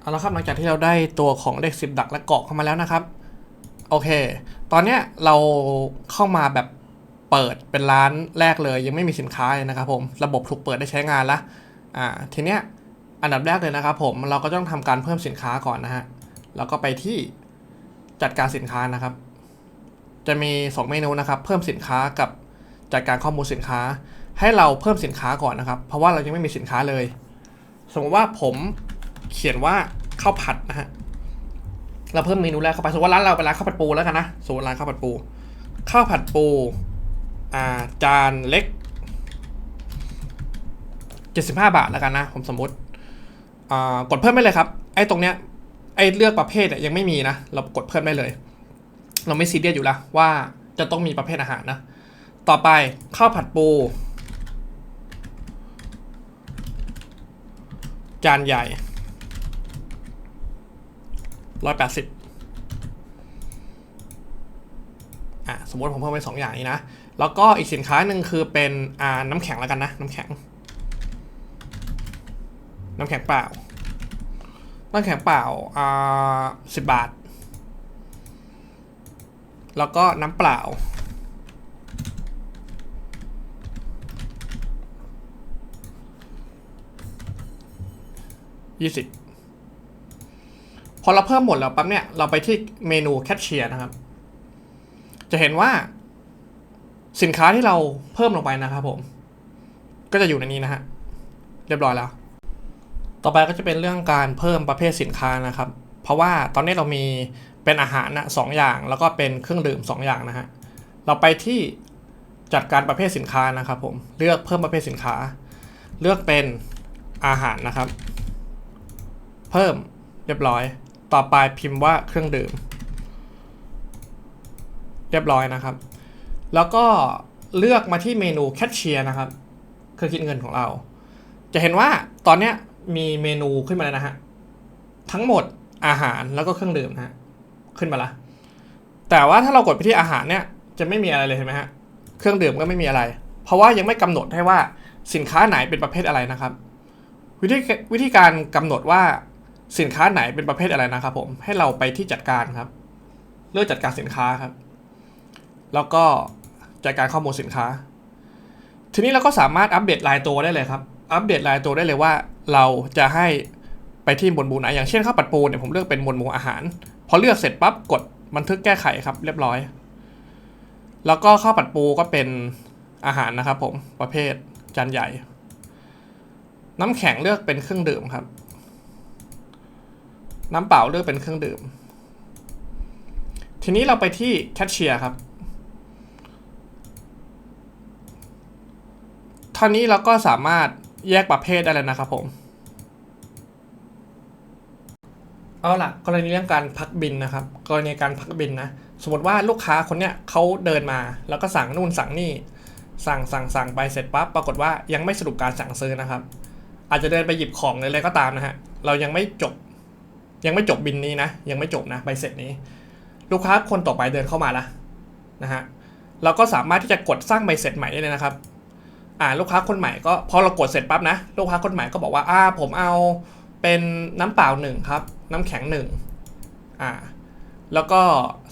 เอาละครับหลังจากที่เราได้ตัวของเด็กสิบดักและเกาะเข้ามาแล้วนะครับ โอเค ตอนเนี้ยเราเข้ามาแบบเปิดเป็นร้านแรกเลย ยังไม่มีสินค้าเลยนะครับผมระบบถูกเปิดได้ใช้งานแล้วอ่าทีเนี้ยอันดับแรกเลยนะครับผมเราก็ต้องทำการเพิ่มสินค้าก่อนนะฮะแล้วก็ไปที่จัดการสินค้านะครับ จะมี 2 เมนูนะครับ เพิ่มสินค้ากับจัดการข้อมูลสินค้า ให้เราเพิ่มสินค้าก่อนนะครับ เพราะว่าเรายังไม่มีสินค้าเลย สมมติว่าผม เขียนว่าข้าวผัดนะฮะเราเพิ่มเมนูแรกเข้าไปสมมติว่าร้านเราเป็นร้านข้าวผัดปูแล้วกันนะสมมติร้านข้าวผัดปูข้าวผัดปูอ่าจานเล็ก 75 บาทแล้วกันนะ ผมสมมติอ่ากดเพิ่มได้เลยครับ ไอ้ตรงเนี้ยไอ้เลือกประเภทเนี่ยยังไม่มีนะ เรากดเพิ่มได้เลย เราไม่ซีเรียสอยู่ล้วว่าจะต้องมีประเภทอาหารนะ ต่อไปข้าวผัดปู จานใหญ่ ร้อยแปดสิบอะสมมติผมเพิ่มไปสองอย่างนี้นะ แล้วก็อีกสินค้าหนึ่งคือเป็นอ่าน้ำแข็งแล้วกันนะ น้ำแข็ง น้ำแข็งเปล่า น้ำแข็งเปล่าอ่าสิบบาท แล้วก็น้ำเปล่ายี่สิบ พอเราเพิ่มหมดแล้วปั๊บเนี่ยเราไปที่เมนูแคชเชียร์นะครับ จะเห็นว่า สินค้าที่เราเพิ่มลงไปนะครับผม ก็จะอยู่ในนี้นะฮะเรียบร้อยแล้ว ต่อไปก็จะเป็นเรื่องการเพิ่มประเภทสินค้านะครับ เพราะว่าตอนนี้เรามีเป็นอาหารนะสองอย่าง แล้วก็เป็นเครื่องดื่มสองอย่างนะฮะเราไปที่จัดการประเภทสินค้านะครับ ผมเลือกเพิ่มประเภทสินค้า เลือกเป็นอาหารนะครับ เพิ่มเรียบร้อย ต่อไปพิมพ์ว่าเครื่องดื่ม เรียบร้อยนะครับ แล้วก็เลือกมาที่เมนูแคชเชียร์นะครับเครื่องคิดเงินของเรา จะเห็นว่าตอนนี้มีเมนูขึ้นมาแล้วนะฮะ ทั้งหมดอาหารแล้วก็เครื่องดื่มนะฮะ ขึ้นมาละ แต่ว่าถ้าเรากดไปที่อาหารเนี่ย จะไม่มีอะไรเลยเห็นไหมฮะ เครื่องดื่มก็ไม่มีอะไร เพราะว่ายังไม่กำหนดให้ว่าสินค้าไหนเป็นประเภทอะไรนะครับ วิธีวิธีการกำหนดว่า สินค้าไหนเป็นประเภทอะไรนะครับผมให้เราไปที่จัดการครับ เลือกจัดการสินค้าครับ แล้วก็จัดการข้อมูลสินค้า ทีนี้เราก็สามารถอัปเดตรายตัวได้เลยครับอัปเดตรายตัวได้เลยว่า เราจะให้ไปที่หมวดหมู่ไหนอย่างเช่นข้าวผัดปูเนี่ยผมเลือกเป็นหมวดหมู่อาหาร พอเลือกเสร็จปั๊บกดบันทึกแก้ไขครับ เรียบร้อย แล้วก็ข้าวผัดปูก็เป็นอาหารนะครับ ผมประเภทจานใหญ่ น้ำแข็งเลือกเป็นเครื่องดื่มครับ น้ำเปล่าเลือกเป็นเครื่องดื่ม ทีนี้เราไปที่แคชเชียร์ครับท่านี้เราก็สามารถแยกประเภทได้แล้วนะครับผม เอาล่ะ กรณีเรื่องการพักบินนะครับ กรณีการพักบินนะ สมมติว่าลูกค้าคนเนี้ยเขาเดินมา แล้วก็สั่งนู่นสั่งนี่ สั่งสั่งสั่งไปเสร็จปั๊บ ปรากฏว่ายังไม่สรุปการสั่งซื้อนะครับ อาจจะเดินไปหยิบของเลยอะไรก็ตามนะฮะ เรายังไม่จบ ยังไม่จบบินนี้นะ ยังไม่จบนะใบเสร็จนี้ ลูกค้าคนต่อไปเดินเข้ามาละนะฮะเราก็สามารถที่จะกดสร้างใบเสร็จใหม่ได้เลยนะครับอ่าลูกค้าคนใหม่ก็พอเรากดเสร็จปั๊บนะ ลูกค้าคนใหม่ก็บอกว่าอ่าผมเอาเป็นน้ำเปล่าหนึ่งครับ น้ำแข็งหนึ่งอ่าแล้วก็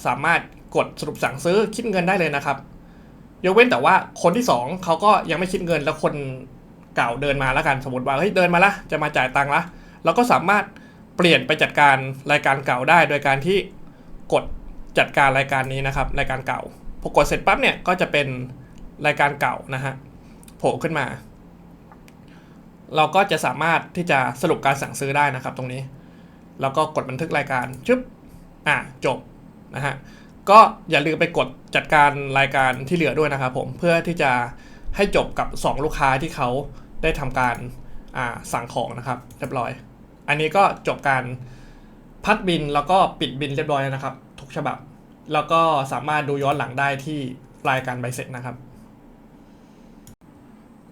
สามารถกดสรุปสั่งซื้อคิดเงินได้เลยนะครับ ยกเว้นแต่ว่าคนที่สองเขาก็ยังไม่คิดเงินแล้วคนเก่าเดินมาแล้วกันสมมติว่าเฮ้ยเดินมาละจะมาจ่ายตังค์ละเราก็สามารถ เปลี่ยนไปจัดการรายการเก่าได้ โดยการที่กดจัดการรายการนี้นะครับ รายการเก่าพอกดเสร็จปั๊บเนี่ยก็จะเป็นรายการเก่านะฮะโผล่ขึ้นมา เราก็จะสามารถที่จะสรุปการสั่งซื้อได้นะครับ ตรงนี้ แล้วก็กดบันทึกรายการชึบอะจบนะฮะก็อย่าลืมไปกดจัดการรายการที่เหลือด้วยนะครับผมเพื่อที่จะให้จบกับ 2 ลูกค้าที่เขาได้ทำการสั่งของนะครับ เรียบร้อย อันนี้ก็จบการพักบินแล้วก็ปิดบินเรียบร้อยแล้วนะครับ ทุกฉบับ แล้วก็สามารถดูย้อนหลังได้ที่รายการใบเสร็จนะครับ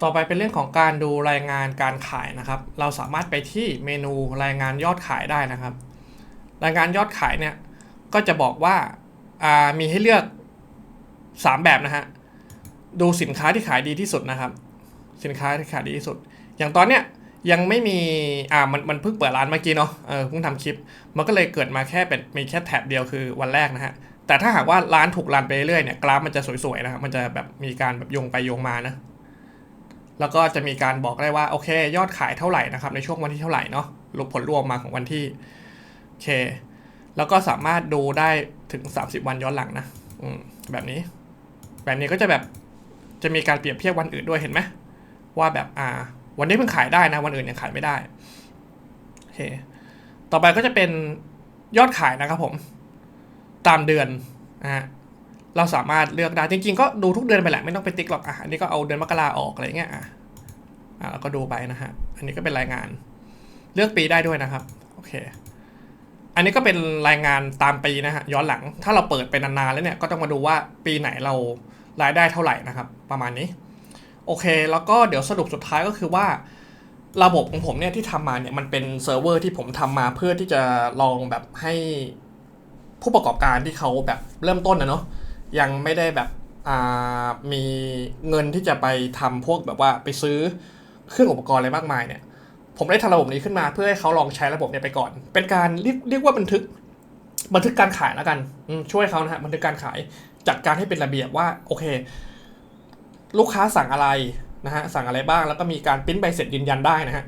ต่อไปเป็นเรื่องของการดูรายงานการขายนะครับ เราสามารถไปที่เมนูรายงานยอดขายได้นะครับ รายงานยอดขายเนี่ยก็จะบอกว่าามีให้เลือก 3 แบบนะฮะดูสินค้าที่ขายดีที่สุดนะครับ สินค้าที่ขายดีที่สุด อย่างตอนเนี้ย ยังไม่มีอ่ามันมันเพิ่งเปิดร้านเมื่อกี้เนาะเออเพิ่งทำคลิป มันก็เลยเกิดมาแค่เป็นมีแค่แท็บเดียวคือวันแรกนะฮะแต่ถ้าหากว่าร้านถูกรันไปเรื่อยเนี่ยกราฟมันจะสวยๆนะครับมันจะแบบมีการแบบโยงไปโยงมานะแล้วก็จะมีการบอกได้ว่าโอเค ยอดขายเท่าไหร่นะครับในช่วงวันที่เท่าไหร่เนาะรูปผลรวมมาของวันที่โอเค แล้วก็สามารถดูได้ถึง 30 วันย้อนหลังนะอืมแบบนี้ แบบนี้ก็จะแบบจะมีการเปรียบเทียบวันอื่นด้วยเห็นไหมว่าแบบอ่า วันนี้เพิ่งขายได้นะ วันอื่นยังขายไม่ได้โอเคต่อไปก็จะเป็นยอดขายนะครับผม ตามเดือนนะฮะเราสามารถเลือกได้จริงๆ ก็ดูทุกเดือนไปแหละไม่ต้องไปติ๊กหรอกอะอันนี้ก็เอาเดือนมกราออกอะไรเงี้ยอะอะแล้วก็ดูไปนะฮะอันนี้ก็เป็นรายงาน เลือกปีได้ด้วยนะครับโอเค อันนี้ก็เป็นรายงานตามปีนะฮะย้อนหลังถ้าเราเปิดไปนานๆแล้วเนี่ยก็ต้องมาดูว่าปีไหนเรารายได้เท่าไหร่นะครับ ประมาณนี้ โอเค แล้วก็เดี๋ยวสรุปสุดท้ายก็คือว่า ระบบของผมเนี่ยที่ทำมาเนี่ยมันเป็นเซิร์ฟเวอร์ที่ผมทำมาเพื่อที่จะลองแบบให้ผู้ประกอบการที่เขาแบบเริ่มต้นนะเนาะยังไม่ได้แบบมีเงินที่จะไปทำพวกแบบว่าไปซื้อเครื่องอุปกรณ์อะไรมากมายเนี่ย ผมได้ทำระบบนี้ขึ้นมาเพื่อให้เขาลองใช้ระบบเนี่ยไปก่อน เป็นการเรียกเรียกว่าบันทึกบันทึกการขายแล้วกันช่วยเขานะฮะบันทึกการขายจัดการให้เป็นระเบียบว่าโอเค ลูกค้าสั่งอะไรนะฮะสั่งอะไรบ้างแล้วก็มีการปริ้นใบเสร็จยืนยันได้นะฮะ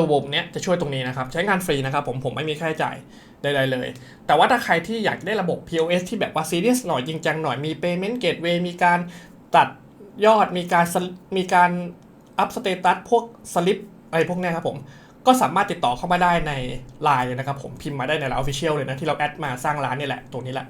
ระบบเนี้ยจะช่วยตรงนี้นะครับ ใช้งานฟรีนะครับผมผมไม่มีค่าใช้จ่ายใดๆเลย แต่ว่าถ้าใครที่อยากได้ระบบ POS ที่แบบว่าซีเรียสหน่อยจริงจังหน่อยมี Payment Gateway มีการตัดยอดมีการมีการอัพสเตตัสพวกสลิปอะไรพวกนี้ครับผมก็สามารถติดต่อเข้ามาได้ใน Line เลยนะครับผมพิมพ์มาได้ใน Line Official เลยนะ ที่เราแอดมาสร้างร้านนี่แหละ ตรงนี้แหละ